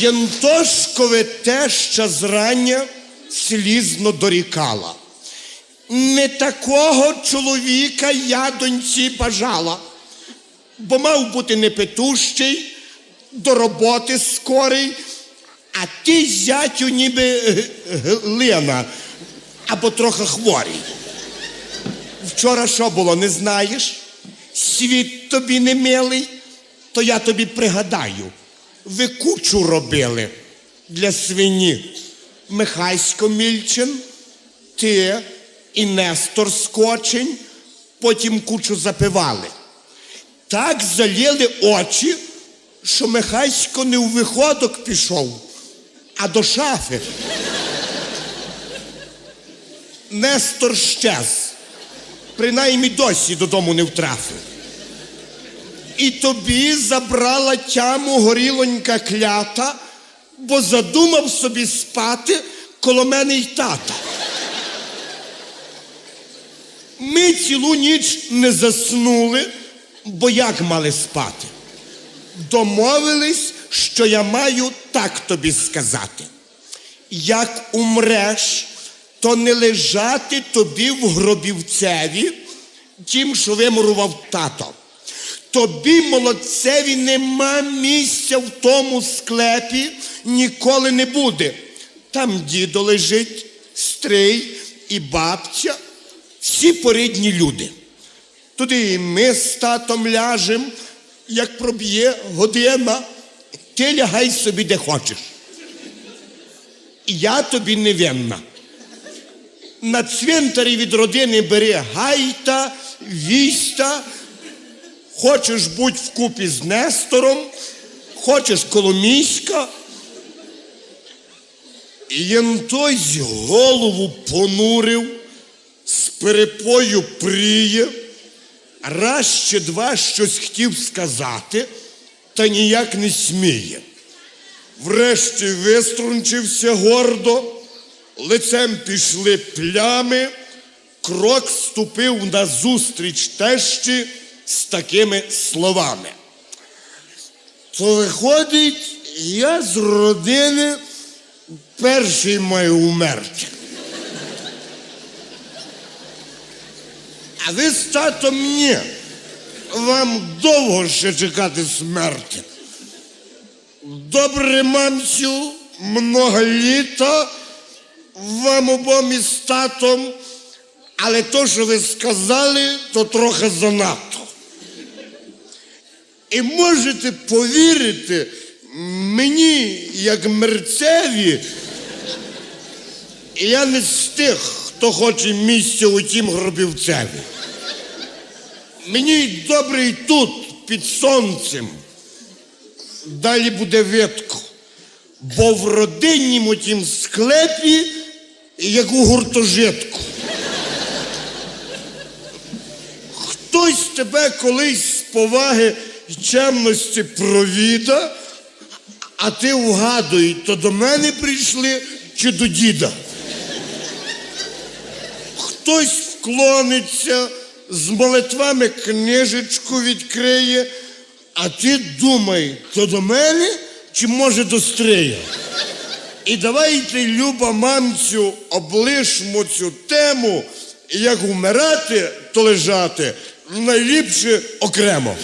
Янтошкове теща зрання слізно дорікала. Не такого чоловіка я доньці бажала, бо мав бути непетущий, до роботи скорий, а ти, зятю, ніби глина або трохи хворий. Вчора що було, не знаєш? Світ тобі не милий, то я тобі пригадаю. Ви кучу робили для свині. Михайсько Мільчин, ти і Нестор Скочень, потім кучу запивали. Так заліли очі, що Михайсько не у виходок пішов, а до шафи. Нестор щез. Принаймні досі додому не втрафив. І тобі забрала тяму горілонька клята, бо задумав собі спати коло мене й тата. Ми цілу ніч не заснули, бо як мали спати? Домовились, що я маю так тобі сказати. Як умреш, то не лежати тобі в гробівцеві, тим, що вимурував тато. Тобі, молодцеві, нема місця в тому склепі, ніколи не буде. Там дідо лежить, стрий і бабця, всі порідні люди. Туди і ми з татом ляжем, як проб'є година, ти лягай собі де хочеш. Я тобі не винна. На цвинтарі від родини бери гайта, віста. Хочеш будь вкупі з Нестором, хочеш коло міська. І янтось голову понурив, з перепою пріє, раз чи два щось хотів сказати, та ніяк не сміє. Врешті виструнчився гордо, лицем пішли плями, крок ступив назустріч тещі з такими словами. То виходить, я з родини перший маю умерти. А ви з татом ні. Вам довго ще чекати смерті. Добре, мамцю, много літа вам обом із татом, але то, що ви сказали, то трохи занадто. І можете повірити, мені, як мерцеві, я не з тих, хто хоче місця у тім гробівцеві. Мені добре і тут, під сонцем. Далі буде видко. Бо в родиннім тім склепі, як у гуртожитку. Хтось тебе колись з поваги чемності провіда, а ти вгадуй, то до мене прийшли чи до діда. Хтось вклониться, з молитвами книжечку відкриє, а ти думай, то до мене чи може до стрия? І давайте, люба мамцю, облишмо цю тему, як вмирати, то лежати найліпше окремо.